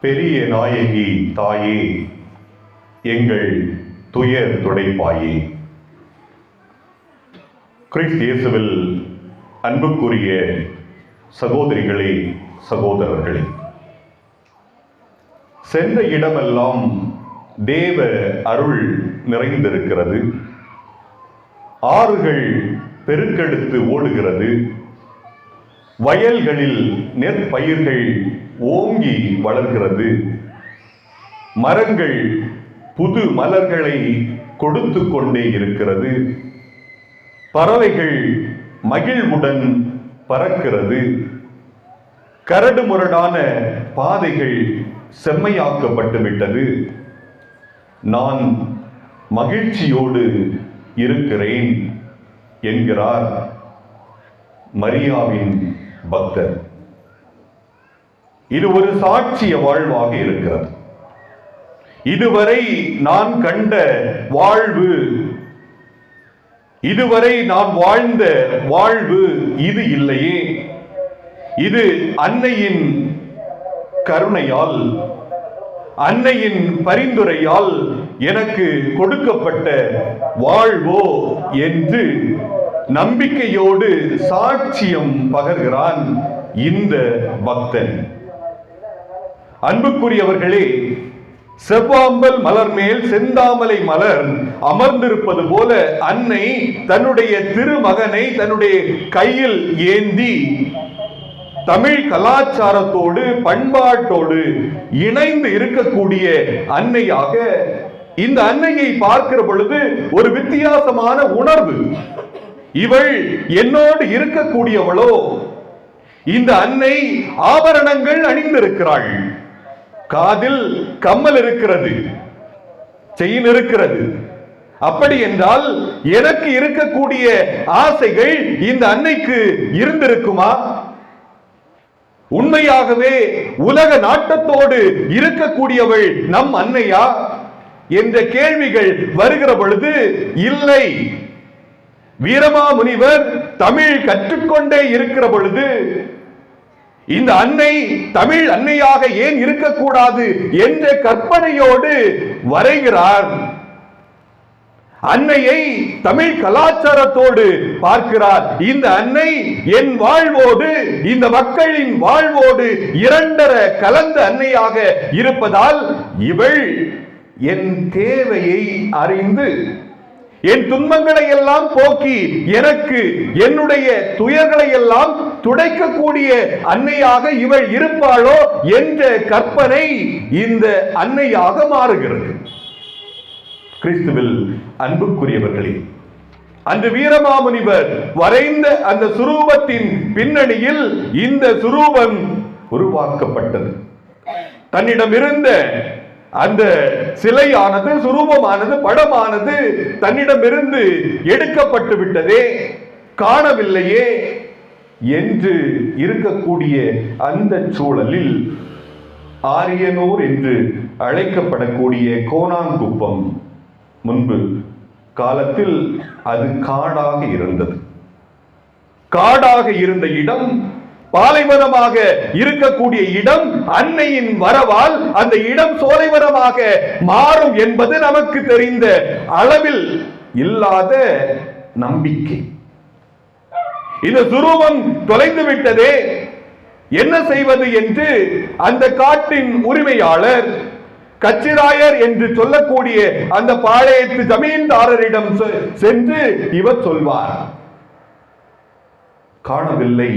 பெரிய நாயகி தாயே எங்கள் துயர் துடைப்பாயே. கிறிஸ்து இயேசுவில் அன்புக்குரிய சகோதரிகளே சகோதரர்களே சென்ற இடமெல்லாம் தேவ அருள் நிறைந்திருக்கிறது. ஆறுகள் பெருக்கெடுத்து ஓடுகிறது. வயல்களில் நெற்பயிர்கள் ஓங்கி வளர்கிறது. மரங்கள் புது மலர்களை கொடுத்து கொண்டே இருக்கிறது. பறவைகள் மகிழ்வுடன் பறக்கிறது. கரடு முரடான பாதைகள் செம்மையாக்கப்பட்டு விட்டது. நான் மகிழ்ச்சியோடு இருக்கிறேன் என்கிறார் மரியாவின் பக்தர். இது ஒரு சாட்சிய வாழ்வாக இருக்கிறது. இதுவரை நான் கண்ட வாழ்வு இதுவரை நான் வாழ்ந்த வாழ்வு இது இல்லையே. இது அன்னையின் கருணையால் அன்னையின் பரிந்துரையால் எனக்கு கொடுக்கப்பட்ட வாழ்வோ என்று நம்பிக்கையோடு சாட்சியம் பகர்கிறான் இந்த பக்தன். அன்புக்குரியவர்களே செவ்வாம்பல் மலர் மேல் செந்தாமலை மலர் அமர்ந்திருப்பது போல அன்னை தன்னுடைய திருமகனை தன்னுடைய கையில் ஏந்தி தமிழ் கலாச்சாரத்தோடு பண்பாட்டோடு இணைந்து இருக்கக்கூடிய அன்னையாக இந்த அன்னையை பார்க்கிற பொழுது ஒரு வித்தியாசமான உணர்வு. இவள் என்னோடு இருக்கக்கூடியவளோ. இந்த அன்னை ஆபரணங்கள் அணிந்திருக்கிறாள். காதில் கம்மல் இருக்கிறது செயின் இருக்கிறது. அப்படி என்றால் எனக்கு இருக்கக்கூடிய ஆசைகள் இந்த அன்னைக்கு இருந்திருக்குமா? உண்மையாகவே உலக நாட்டத்தோடு இருக்கக்கூடியவள் நம் அன்னையா? என்ற கேள்விகள் வருகிற பொழுது இல்லை. வீரமாமுனிவர் தமிழ் கற்றுக்கொண்டே இருக்கிற பொழுது இந்த அன்னை தமிழ் அன்னையாக ஏன் இருக்கக்கூடாது என்ற கற்பனையோடு வரைகிறார். அன்னையை தமிழ் கலாச்சாரத்தோடு பார்க்கிறார். இந்த அன்னை என் வாழ்வோடு இந்த மக்களின் வாழ்வோடு இரண்டர கலந்த அன்னையாக இருப்பதால் இவள் என் தேவையை அறிந்து என் துன்பங்களை எல்லாம் போக்கி எனக்கு என்னுடைய துயர்களை எல்லாம் துடைக்கக்கூடிய அன்னையாக இவள் இருப்பாளோ என்ற கற்பனை இந்த அன்னையாக மாறுகிறது. கிறிஸ்துவில் அன்புக்குரியவர்களே அன்று வீரமாமுனிவர் வரைந்த அந்த சுரூபத்தின் பின்னணியில் இந்த சுரூபம் உருவாக்கப்பட்டது. தன்னிடம் இருந்த அந்த சிலையானது சுரூபமானது படமானது தன்னிடமிருந்து எடுக்கப்பட்டு விட்டதே. காணவில்லையே என்று இருக்கக்கூடிய அந்த சூழலில் ஆரியனூர் என்று அழைக்கப்படக்கூடிய கோணாங்குப்பம் முன்பு காலத்தில் அது காடாக இருந்தது. காடாக இருந்த இடம் பாலைவனமாக இருக்கக்கூடிய இடம் அன்னையின் வரவால் அந்த இடம் சோலைவனமாக மாறும் என்பது நமக்கு தெரிந்த அளவில் இல்லாத நம்பிக்கை. இந்த துருவம் தொலைந்து விட்டதே. என்ன செய்வது என்று அந்த காட்டின் உரிமையாளர் கச்சிராயர் என்று சொல்லக்கூடிய அந்த பாளையத்து ஜமீன்தாரரிடம் செ- சென்று இவர் சொல்வார். காணவில்லை.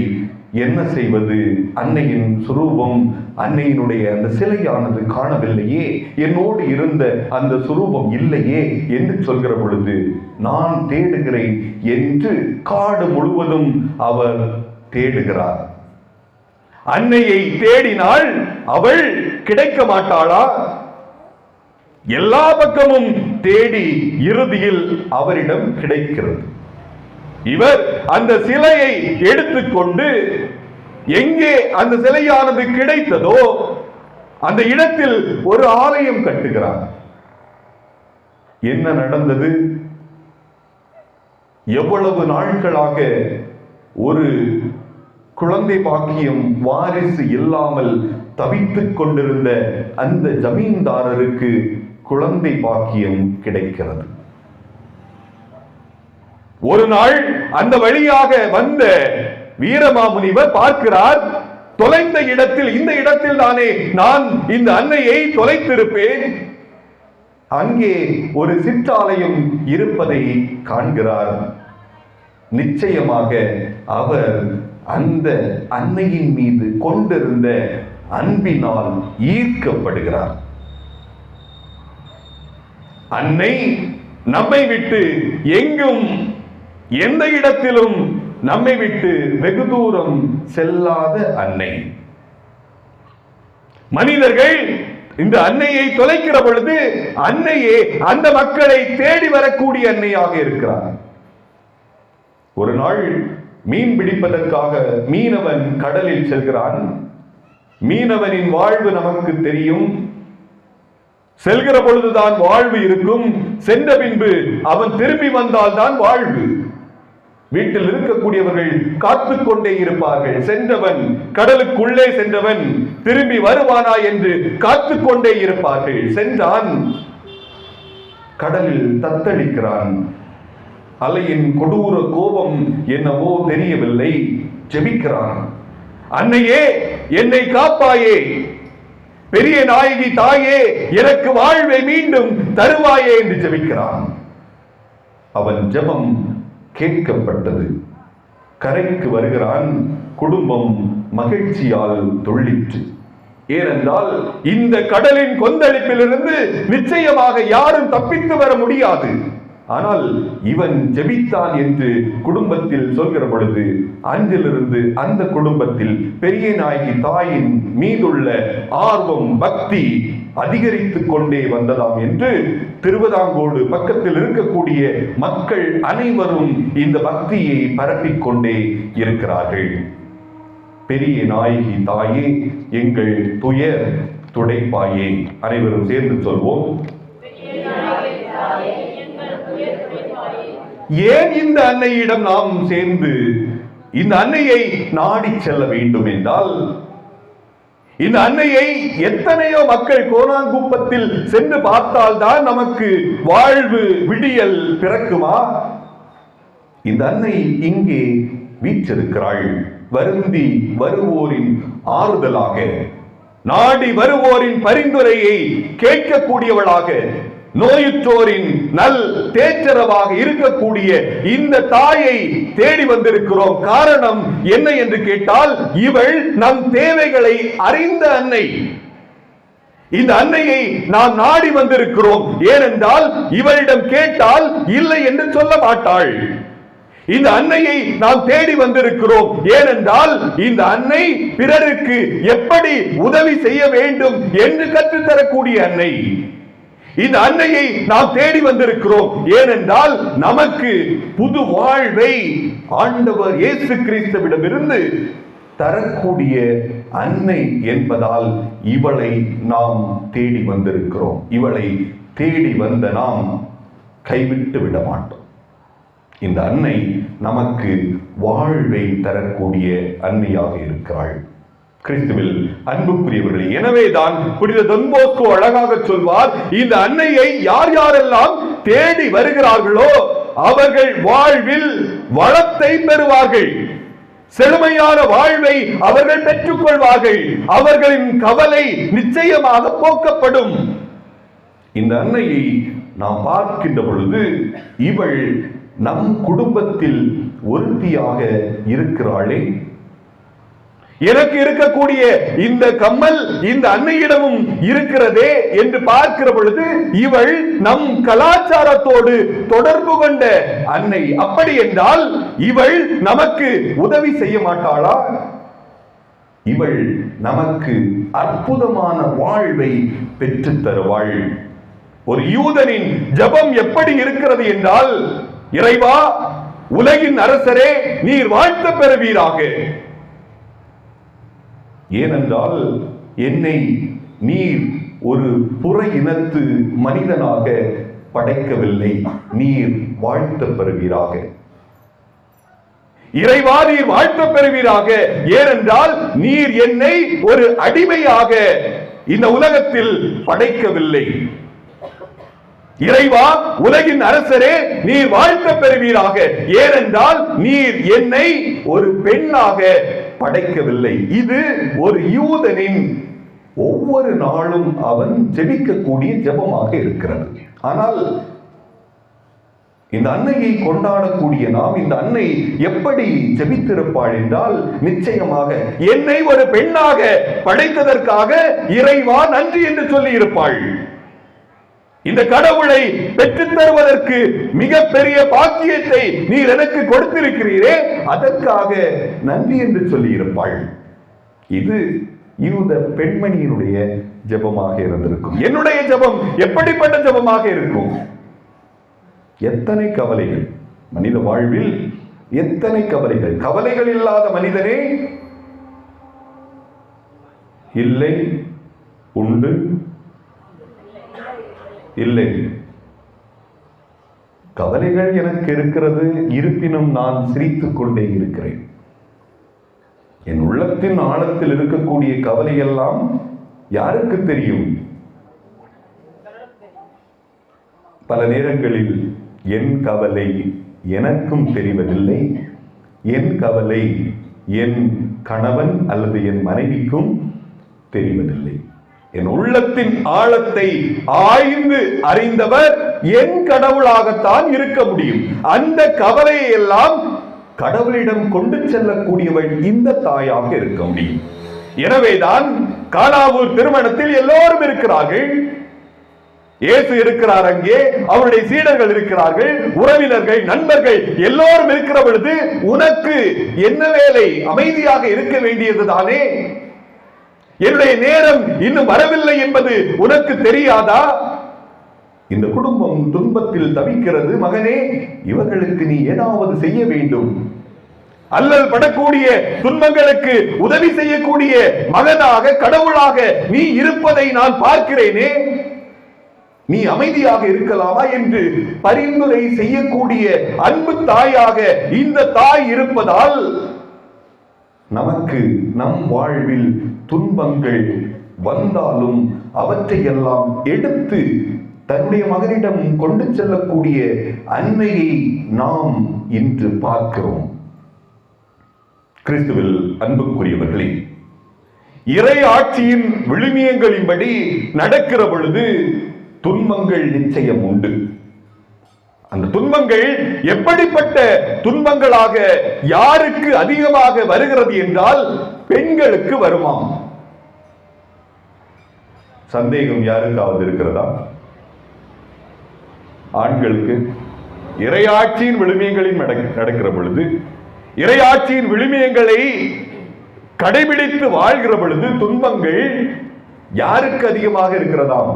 என்ன செய்வது? அன்னையின் சுரூபம் அன்னையினுடைய அந்த சிலையானது காணவில்லையே. என்னோடு இருந்த அந்த சுரூபம் இல்லையே என்று சொல்கிற பொழுது நான் தேடுகிறேன் என்று காடு முழுவதும் அவர் தேடுகிறார். அன்னையை தேடினால் அவள் கிடைக்க மாட்டாளா? எல்லா பக்கமும் தேடி இறுதியில் அவரிடம் கிடைக்கிறது. இவர் அந்த சிலையை எடுத்துக்கொண்டு எங்கே அந்த சிலையானது கிடைத்ததோ அந்த இடத்தில் ஒரு ஆலயம் கட்டுகிறார். என்ன நடந்தது? எவ்வளவு நாட்களாக ஒரு குழந்தை பாக்கியம் வாரிசு இல்லாமல் தவித்துக் கொண்டிருந்த அந்த ஜமீன்தாரருக்கு குழந்தை பாக்கியம் கிடைக்கிறது. ஒரு நாள் அந்த வழியாக வந்த வீரமாமுனிவர் பார்க்கிறார் தொலைந்த இடத்தில் இந்த இடத்தில் தானே நான் இந்த அன்னையை தொலைத்திருப்பேன். அங்கே ஒரு சிற்றாலயம் இருப்பதை காண்கிறார். நிச்சயமாக அவர் அந்த அன்னையின் மீது கொண்டிருந்த அன்பினால் ஈர்க்கப்படுகிறார். அன்னை நம்மை விட்டு எங்கும் எந்த இடத்திலும் நம்மை விட்டு வெகு தூரம் செல்லாத அன்னை. மனிதர்கள் இந்த அன்னையை தொலைக்கிற பொழுது அன்னையே அந்த மக்களை தேடி வரக்கூடிய அன்னையாக இருக்கிறார். ஒரு நாள் மீன் பிடிப்பதற்காக மீனவன் கடலில் செல்கிறான். மீனவனின் வாழ்வு நமக்கு தெரியும். செல்கிற பொழுதுதான் வாழ்வு இருக்கும். சென்ற பின்பு அவன் திரும்பி வந்தால் தான் வாழ்வு. வீட்டில் இருக்கக்கூடியவர்கள் காத்து கொண்டே இருப்பார்கள். சென்றவன் கடலுக்குள்ளே சென்றவன் திரும்பி வருவானா என்று காத்து கொண்டே இருப்பார்கள். சென்றான் கடலில் தத்தளிக்கிறான். அலையின் கொடூர கோபம் என்னவோ தெரியவில்லை. ஜெபிக்கிறான். அன்னையே என்னை காப்பாயே. பெரிய நாயகி தாயே எனக்கு வாழ்வை மீண்டும் தருவாயே என்று ஜெபிக்கிறான். அவன் ஜெபம் கேட்கப்பட்டது. கரைக்கு வருகிறான் குடும்பம் மகிழ்ச்சியால் துள்ளிற்று. ஏனென்றால் இந்த கடலின் கொந்தளிப்பிலிருந்து நிச்சயமாக யாரும் தப்பித்து வர முடியாது. ஆனால் இவன் ஜெபித்தான் என்று குடும்பத்தில் சொல்கிற பொழுது அன்றிலிருந்து அந்த குடும்பத்தில் பெரிய நாயகி தாயின் மீதுள்ள ஆர்வம் பக்தி அதிகரித்துக் கொண்டே வந்ததாம் என்று திருவிதாங்கோடு பக்கத்தில் இருக்கக்கூடிய மக்கள் அனைவரும் இந்த பக்தியை பரப்பிக் கொண்டே இருக்கிறார்கள். பெரிய நாயகி தாயே எங்கள் துயர் துடைப்பாயே. அனைவரும் சேர்ந்து சொல்வோம். ஏன் இந்த அன்னையிடம் நாம் சேர்ந்து இந்த அன்னையை நாடி செல்ல வேண்டும் என்றால் இந்த அன்னையை எத்தனையோ மக்கள் கோணாங்குப்பத்தில் சென்று பார்த்தால்தான் நமக்கு வாழ்வு விடியல் பிறக்குமா? இந்த அன்னை இங்கே வீற்றிருக்கிறாள். வருந்தி வருவோரின் ஆறுதலாக நாடி வருவோரின் பரிந்துரையை கேட்கக்கூடியவளாக நோயுற்றோரின் நல் தேற்றரவாக இருக்கக்கூடிய இந்த தாயை தேடி வந்திருக்கிறோம். காரணம் என்ன என்று கேட்டால் இவள் நம் தேவைகளை அறிந்த அன்னை. இந்த அன்னையை நாம் நாடி வந்திருக்கிறோம். ஏனென்றால் இவளிடம் கேட்டால் இல்லை என்று சொல்ல மாட்டாள். இந்த அன்னையை நாம் தேடி வந்திருக்கிறோம். ஏனென்றால் இந்த அன்னை பிறருக்கு எப்படி உதவி செய்ய வேண்டும் என்று கற்றுத்தரக்கூடிய அன்னை. இந்த அன்னையை நாம் தேடி வந்திருக்கிறோம். ஏனென்றால் நமக்கு புது வாழ்வை ஆண்டவர் இயேசு கிறிஸ்துவிடமிருந்து தரக்கூடிய அன்னை என்பதால் இவளை நாம் தேடி வந்திருக்கிறோம். இவளை தேடி வந்த நாம் கைவிட்டு விட மாட்டோம். இந்த அன்னை நமக்கு வாழ்வை தரக்கூடிய அன்னையாக இருக்கிறாள். கிறிஸ்துவில் அன்புக்குரியவர்களே எனவேதான் புனித தொன்போஸ்கோ அழகாக சொல்வார் இந்த அன்னையை யார் யாரெல்லாம் தேடி வருகிறார்களோ அவர்கள் வாழ்வில் வளத்தை பெறுவார்கள். செழுமையான வாழ்வை அவர்கள் பெற்றுக் கொள்வார்கள் அவர்களின் கவலை நிச்சயமாக போக்கப்படும். இந்த அன்னையை நாம் பார்க்கின்ற பொழுது இவள் நம் குடும்பத்தில் ஒருத்தியாக இருக்கிறாளே. எனக்கு இருக்கக்கூடிய இந்த கம்மல் இந்த அன்னையிடமும் இருக்கிறதே என்று பார்க்கிற பொழுது இவள் நம் கலாச்சாரத்தோடு தொடர்பு கொண்ட அன்னை. அப்படி என்றால் இவள் நமக்கு உதவி செய்ய மாட்டாளா? இவள் நமக்கு அற்புதமான வாழ்வை பெற்றுத் தருவாள் ஒரு யூதனின் ஜெபம் எப்படி இருக்கிறது என்றால் இறைவா உலகின் அரசரே நீர் வாழ்த்த பெறுவீராக. ஏனென்றால் என்னை நீர் ஒரு புற இனத்து மனிதனாக படைக்கவில்லை. நீர் வாழ்த்த பெறுவீராக. இறைவா நீர் வாழ்த்த பெறுவீராக. ஏனென்றால் நீர் என்னை ஒரு அடிமையாக இந்த உலகத்தில் படைக்கவில்லை. இறைவா உலகின் அரசரே நீர் வாழ்த்த பெறுவீராக. ஏனென்றால் நீர் என்னை ஒரு பெண்ணாக படைக்கவில்லை. இது ஒரு யூதனின் ஒவ்வொரு நாளும் அவன் ஜெபிக்கக்கூடிய ஜெபமாக இருக்கிறது. ஆனால் இந்த அன்னையை கொண்டாடக்கூடிய நாம் இந்த அன்னை எப்படி ஜெபித்திருப்பாள் என்றால் நிச்சயமாக என்னை ஒரு பெண்ணாக படைத்ததற்காக இறைவா நன்றி என்று சொல்லி இருப்பாள் இந்த கடவுளை பெற்றுத் தருவதற்கு மிகப்பெரிய பாக்கியத்தை நீர் எனக்கு கொடுத்திருக்கிறீரே அதற்காக நன்றி என்று சொல்லியிருப்பாள். இது யூத பெண்மணியினுடைய ஜெபமாக இருந்திருக்கும். என்னுடைய ஜெபம் எப்படிப்பட்ட ஜெபமாக இருக்கும்? எத்தனை கவலைகள்? மனித வாழ்வில் எத்தனை கவலைகள்? கவலைகள் இல்லாத மனிதனே இல்லை உண்டு இல்லை. கவலைகள் எனக்கு இருக்கிறது இருப்பினும் நான் சிரித்துக் கொண்டே இருக்கிறேன். என் உள்ளத்தின் ஆழத்தில் இருக்கக்கூடிய கவலை எல்லாம் யாருக்கு தெரியும்? பல நேரங்களில் என் கவலை எனக்கும் தெரிவதில்லை. என் கவலை என் கணவன் அல்லது என் மனைவிக்கும் தெரிவதில்லை. என் உள்ளத்தின் ஆழத்தை ஆய்ந்து அறிந்தவர் என் கடவுளாகத்தான் இருக்க முடியும். அந்த கவலையை எல்லாம் கடவுளிடம் கொண்டு செல்லக்கூடியவள் இந்த தாயாக இருக்க முடியும். எனவேதான் காலாவூர் திருமணத்தில் எல்லோரும் இருக்கிறார்கள். இயேசு இருக்கிறார் அங்கே அவருடைய சீடர்கள் இருக்கிறார்கள் உறவினர்கள் நண்பர்கள் எல்லோரும் இருக்கிற பொழுது உனக்கு என்ன வேலை அமைதியாக இருக்க வேண்டியது தானே என்னுடைய நேரம் இன்னும் வரவில்லை என்பது உனக்கு தெரியாதா? இந்த குடும்பம் துன்பத்தில் தவிக்கிறது மகனே இவர்களுக்கு நீ ஏதாவது செய்ய வேண்டும். அல்லல் படக்கூடிய துன்பங்களுக்கு உதவி செய்யக்கூடிய மகனாக கடவுளாக நீ இருப்பதை நான் பார்க்கிறேனே. நீ அமைதியாக இருக்கலாமா என்று பரிந்துரை செய்யக்கூடிய அன்பு தாயாக இந்த தாய் இருப்பதால் நமக்கு நம் வாழ்வில் துன்பங்கள் வந்தாலும் அவற்றையெல்லாம் எடுத்து தன்னுடைய மகனிடம் கொண்டு செல்லக்கூடிய அன்மையை நாம் இன்று பார்க்கிறோம். கிறிஸ்துவில் அன்புக்குரியவர்களே இறை ஆட்சியின் விழுமியங்களின்படி நடக்கிற பொழுது துன்பங்கள் நிச்சயம் உண்டு. அந்த துன்பங்கள் எப்படிப்பட்ட துன்பங்களாக யாருக்கு அதிகமாக வருகிறது என்றால் பெண்களுக்கு வருமாம். சந்தேகம் யாருக்காவது இருக்கிறதா? ஆண்களுக்கு. இறையாட்சியின் விழுமியங்களில் நடக்கிற பொழுது இரையாட்சியின் விழுமியங்களை கடைபிடித்து வாழ்கிற பொழுது துன்பங்கள் யாருக்கு அதிகமாக இருக்கிறதாம்?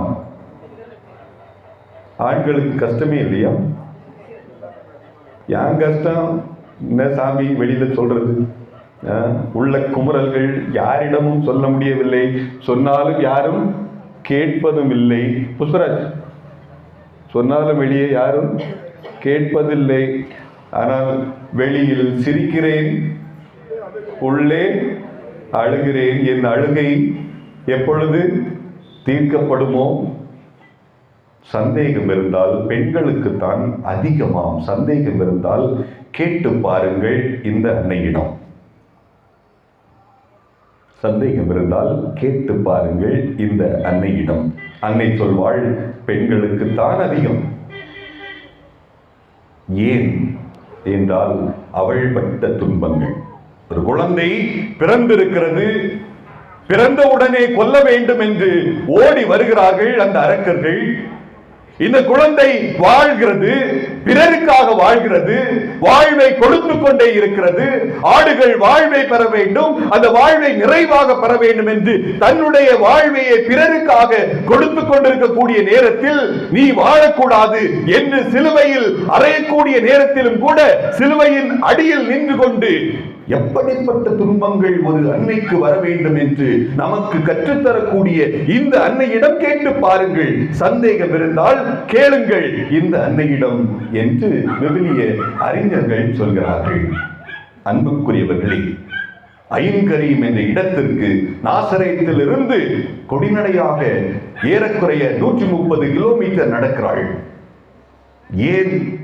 ஆண்களுக்கு கஷ்டமே இல்லையா? ஏன் கஷ்டம்? என்ன சாமி வெளியில் சொல்கிறது உள்ள குமுறல்கள் யாரிடமும் சொல்ல முடியவில்லை. சொன்னாலும் யாரும் கேட்பதும் இல்லை. புஷ்பராஜ் சொன்னாலும் வெளியே யாரும் கேட்பதில்லை. ஆனால் வெளியில் சிரிக்கிறேன் உள்ளே அழுகிறேன். என் அழுகை எப்பொழுது தீர்க்கப்படுமோ சந்தேகம் இருந்தால் பெண்களுக்குத்தான் அதிகமாம். சந்தேகம் இருந்தால் கேட்டு பாருங்கள் இந்த அன்னையிடம். சந்தேகம் இருந்தால் கேட்டு பாருங்கள் இந்த அன்னையிடம். அன்னை சொல்வாள் பெண்களுக்குத்தான் அதிகம். ஏன்? என்றால் அவள் பட்ட துன்பங்கள். ஒரு குழந்தை பிறந்திருக்கிறது. பிறந்த உடனே கொல்ல வேண்டும் என்று ஓடி வருகிறார்கள் அந்த அரக்கர்கள். இந்த குழந்தை வாழ்கிறது பிறருக்காக வாழ்கிறது வாழ்வை கொடுத்து கொண்டே இருக்கிறது. ஆடுகள் வாழ்வை பெற வேண்டும் அந்த வாழ்வை நிறைவாக பெற வேண்டும் என்று தன்னுடைய வாழ்வையை பிறருக்காக கொடுத்து கொண்டிருக்கக்கூடிய நேரத்தில் நீ வாழக்கூடாது என்று சிலுவையில் அறையக்கூடிய நேரத்திலும் கூட சிலுவையின் அடியில் நின்று கொண்டு எப்படிப்பட்ட துன்பங்கள் ஒரு அன்னைக்கு வர வேண்டும் என்று நமக்கு கற்றுத்தரக்கூடிய இந்த அன்னையிடம் கேட்டு பாருங்கள். சந்தேகம் இருந்தால் கேளுங்கள். இந்த அன்னையிடம் என்று விவிலிய அறிஞர்கள் சொல்கிறார்கள். அன்புக்குரியவர்களே ஐங்கரீம் என்ற இடத்திற்கு நாசரேத்தில் இருந்து கொடிநடையாக ஏறக்குறைய நூற்றி முப்பது கிலோமீட்டர் நடக்கிறாள். ஏன்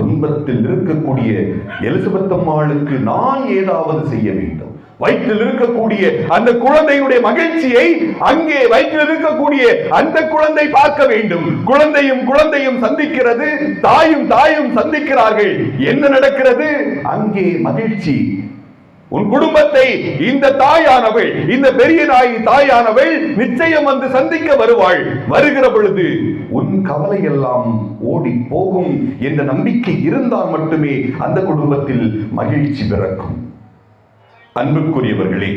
துன்பத்தில் இருக்கக்கூடிய எலிசபெத் அம்மாளுக்கு நான் ஏதாவது செய்ய வேண்டும். வயிற்றில் இருக்கக்கூடிய அந்த குழந்தையுடைய மகிழ்ச்சியை அங்கே வயிற்றில் இருக்கக்கூடிய அந்த குழந்தை பார்க்க வேண்டும். குழந்தையும் குழந்தையும் சந்திக்கிறது தாயும் தாயும் சந்திக்கிறார்கள். என்ன நடக்கிறது? அங்கே மகிழ்ச்சி உன் குடும்பத்தை இந்த தாயானவள் இந்த பெரிய நாய் தாயானவள் நிச்சயம் வந்து சந்திக்க வருவாள். வருகிற பொழுது உன் கவலை எல்லாம் ஓடி போகும் என்ற நம்பிக்கை இருந்தால் மட்டுமே அந்த குடும்பத்தில் மகிழ்ச்சி பிறக்கும். அன்புக்குரியவர்களே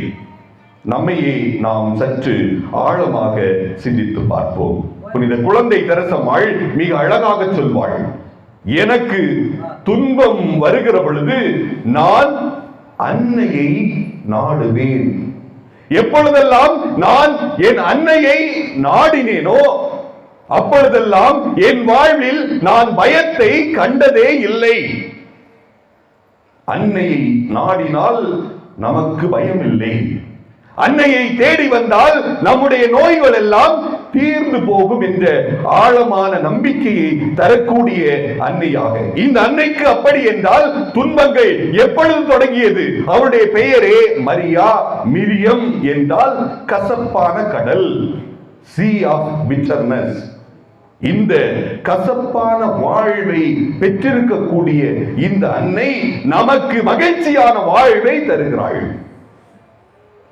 நம்மையே நாம் சற்று ஆழமாக சிந்தித்து பார்ப்போம். புனித குழந்தை தரசமாள் மிக அழகாக சொல்வாள் எனக்கு துன்பம் வருகிற பொழுது நான் அன்னையை நாடுவேன். எப்பொழுதெல்லாம் நான் என் அன்னையை நாடினேனோ அப்பொழுதெல்லாம் என் வாழ்வில் நான் பயத்தை கண்டதே இல்லை. அன்னையை நாடினால் நமக்கு பயம் இல்லை அன்னையை தேடி வந்தால் நம்முடைய நோய்கள் எல்லாம் தீர்ந்து போகும் என்ற ஆழமான நம்பிக்கையை தரக்கூடிய அன்னையாக. இந்த அன்னைக்கு அப்படி என்றால் துன்பங்கள் எப்பொழுது தொடங்கியது? அவருடைய பெயரே மரியா மிரியம் என்றால் கசப்பான கடல் சி ஆஃப் பிட்டர்னஸ் இந்த கசப்பான வாழ்வை பெற்றிருக்கக்கூடிய இந்த அன்னை நமக்கு மகிழ்ச்சியான வாழ்வை தருகிறாள்.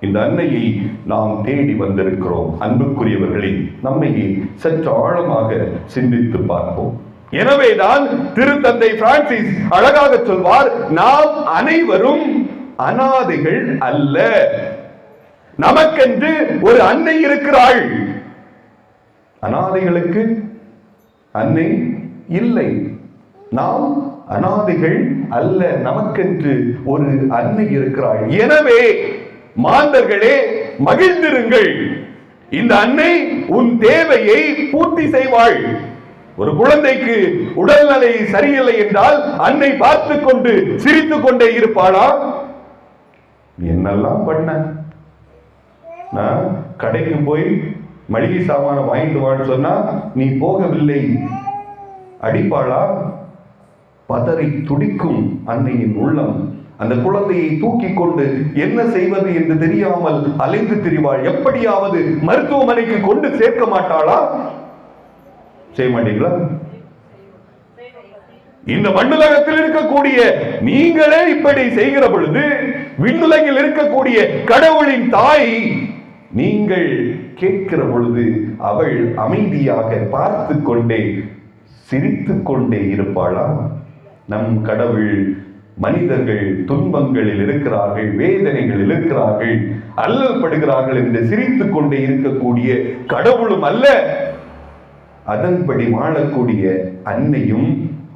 இந்த அன்னையை நாம் தேடி வந்திருக்கிறோம். அன்புக்குரியவர்களே நம்மையே சற்று ஆழமாக சிந்தித்து பார்ப்போம். எனவேதான் திருத்தந்தை பிரான்சிஸ் அழகாக சொல்வார் நாம் அனைவரும் அனாதைகள் அல்ல. நமக்கென்று ஒரு அன்னை இருக்கிறாள். அனாதைகளுக்கு அன்னை இல்லை. நாம் அனாதைகள் அல்ல. நமக்கென்று ஒரு அன்னை இருக்கிறாள். எனவே மாந்தர்களே மகிழ்ந்திருங்கள். இந்த அன்னை உன் தேவையை பூர்த்தி செய்வாள். ஒரு குழந்தைக்கு உடல்நிலை சரியில்லை என்றால் அன்னை பார்த்து கொண்டு சிரித்துக் கொண்டே இருப்பாளா? என்னெல்லாம் பண்ண? நான் கடைக்கு போய் மளிகை சாமான வாங்கிட்டு வான்னு சொன்னா நீ போகவில்லை. அடிப்பாளா? பதறி துடிக்கும் அன்னையின் உள்ளம். அந்த குழந்தையை தூக்கி கொண்டு என்ன செய்வது என்று தெரியாமல் அலைந்து திரிவாள். எப்படியாவது மருத்துவமனைக்கு கொண்டு சேர்க்க மாட்டாளா? செய்ய மாட்டீங்களா? இந்த மண்ணுலகத்தில் இருக்கக்கூடிய நீங்களே இப்படி செய்கிற பொழுது விண்ணுலகில் இருக்கக்கூடிய கடவுளின் தாய் நீங்கள் கேட்கிற பொழுது அவள் அமைதியாக பார்த்து கொண்டே சிரித்து கொண்டே இருப்பாளா? நம் கடவுள் மனிதர்கள் துன்பங்களில் இருக்கிறார்கள் வேதனைகளில் இருக்கிறார்கள் அல்லல்படுகிறார்கள் என்று சிரித்து கொண்டே இருக்கக்கூடிய கடவுளும் அல்ல. அதன்படி வாழக்கூடிய அன்னையும்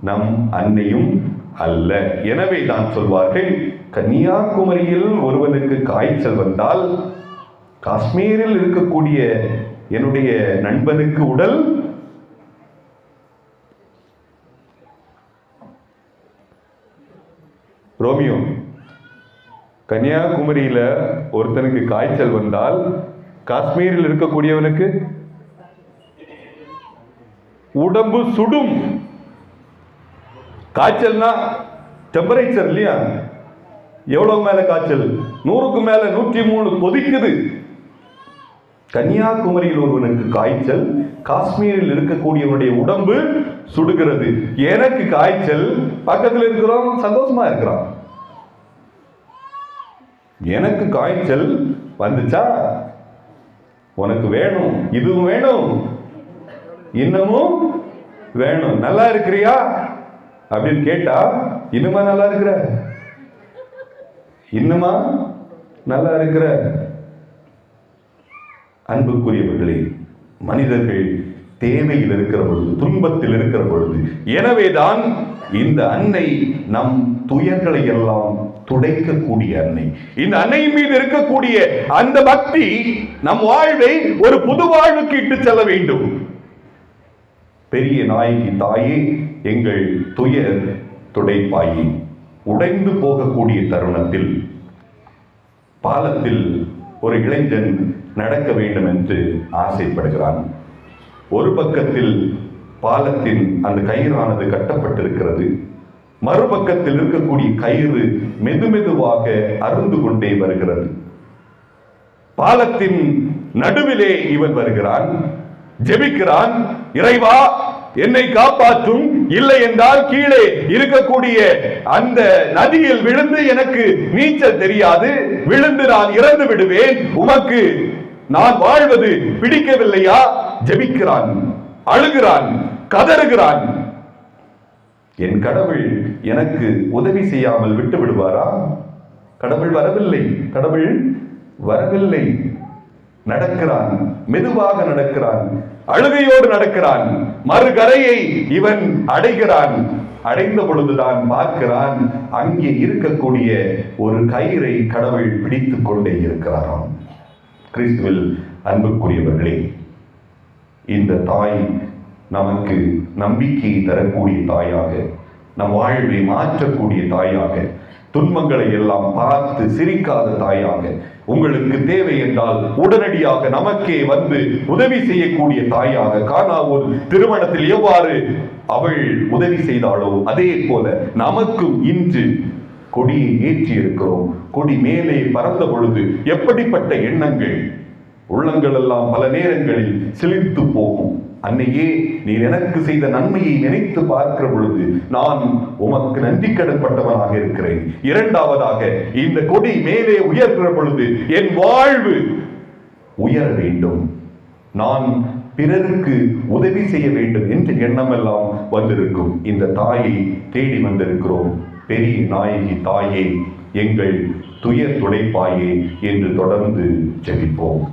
நம் அன்னையும் அல்ல. எனவே தான் சொல்வார்கள் கன்னியாகுமரியில் ஒருவனுக்கு காய்ச்சல் வந்தால் காஷ்மீரில் இருக்கக்கூடிய என்னுடைய நண்பனுக்கு உடல் ரோமியோ. கன்னியாகுமரியில் ஒருத்தனுக்கு காய்ச்சல் வந்தால் காஷ்மீரில் இருக்கக்கூடியவனுக்கு உடம்பு சுடும். காய்ச்சல்னா டெம்பரேச்சர் இல்லையா? எவ்வளவு மேல காய்ச்சல்? நூறுக்கு மேல நூற்றி மூணு கொதிக்குது. கன்னியாகுமரியில் ஒருவனுக்கு காய்ச்சல் காஷ்மீரில் இருக்கக்கூடியவனுடைய உடம்பு சுடுகிறது. எனக்கு காய்ச்சல் பக்கத்தில் இருக்கிறோம் சந்தோஷமா இருக்கிறான். எனக்கு காய்ச்சல் வந்துச்சா? உனக்கு வேணும் இதுவும் வேணும் இன்னமும் வேணும். நல்லா இருக்கிறியா? அப்படின்னு கேட்டா இன்னுமா நல்லா இருக்கிற? இன்னுமா நல்லா இருக்கிற? அன்புக்குரியவர்களே மனிதர்கள் தேவையில் இருக்கிற பொழுது துன்பத்தில் இருக்கிற பொழுது எனவேதான் இந்த அன்னை நம் துயர்களை எல்லாம் துடைக்கக்கூடிய அன்னை. இந்த அன்னையின் மீது இருக்கக்கூடிய அந்த பக்தி நம் வாழ்வை ஒரு புது வாழ்வுக்கு இட்டு செல்ல வேண்டும். பெரிய நாயகி தாயே எங்கள் துயர் துடைப்பாயே. உடைந்து போகக்கூடிய தருணத்தில் பாலத்தில் ஒரு இளைஞன் நடக்க வேண்டும் என்று ஆசைப்படுகிறான். ஒரு பக்கத்தில் பாலத்தின் அந்த கயிறானது கட்டப்பட்டிருக்கிறது. மறுபக்கத்தில் இருக்கக்கூடிய கயிறு மெதுமெதுவாக அருந்து கொண்டே வருகிறது. பாலத்தின் நடுவிலே இவன் வருகிறான். ஜெபிக்கிறான் இறைவா என்னை காப்பாற்றும். இல்லை என்றால் கீழே இருக்கக்கூடிய அந்த நதியில் விழுந்து எனக்கு நீச்சல் தெரியாது. விழுந்து நான் இறந்து விடுவேன். உமக்கு நான் வாழ்வது பிடிக்கவில்லையா? ஜெபிக்கிறான். அழுகிறான். கதறுகிறான். என் கடவுள் எனக்கு உதவி செய்யாமல் விட்டு விடுவாரா? கடவுள் வரவில்லை கடவுள் வரவில்லை. நடக்கிறான் மெதுவாக நடக்கிறான் அழுகையோடு நடக்கிறான் மறுகரையை இவன் அடைகிறான். அடைந்த பொழுதுதான் பார்க்கிறான் அங்கே இருக்கக்கூடிய ஒரு கயிறை கடவுள் பிடித்துக் கொண்டே இருக்கிறாராம். கிறிஸ்துவில் அன்புக்குரியவர்களே இந்த தாய் நமக்கு நம்பிக்கையை தரக்கூடிய தாயாக நம் வாழ்வை மாற்றக்கூடிய தாயாக துன்பங்களை எல்லாம் பார்த்து சிரிக்காத தாயாக உங்களுக்கு தேவை என்றால் உடனடியாக நமக்கே வந்து உதவி செய்யக்கூடிய தாயாக காணாவூர் திருமணத்தில் எவ்வாறு அவள் உதவி செய்தாளோ அதே போல நமக்கும் இன்று கொடியை ஏற்றி இருக்கிறோம் கொடி மேலே பறந்த பொழுது எப்படிப்பட்ட எண்ணங்கள்? உள்ளங்கள் எல்லாம் பல நேரங்களில் சிலிர்த்து போகும். அன்னையே நீர் எனக்கு செய்த நன்மையை நினைத்து பார்க்கிற பொழுது நான் உமக்கு நன்றி கடன்பட்டவனாக இருக்கிறேன். இரண்டாவதாக இந்த கொடி மேலே உயர்கிற பொழுது என் வாழ்வு உயர வேண்டும். நான் பிறருக்கு உதவி செய்ய வேண்டும் என்ற எண்ணமெல்லாம் வந்திருக்கும். இந்த தாயை தேடி வந்திருக்கிறோம். பெரிய நாயகி தாயே எங்கள் துயர் துடைப்பாயே என்று தொடர்ந்து ஜெபிப்போம்.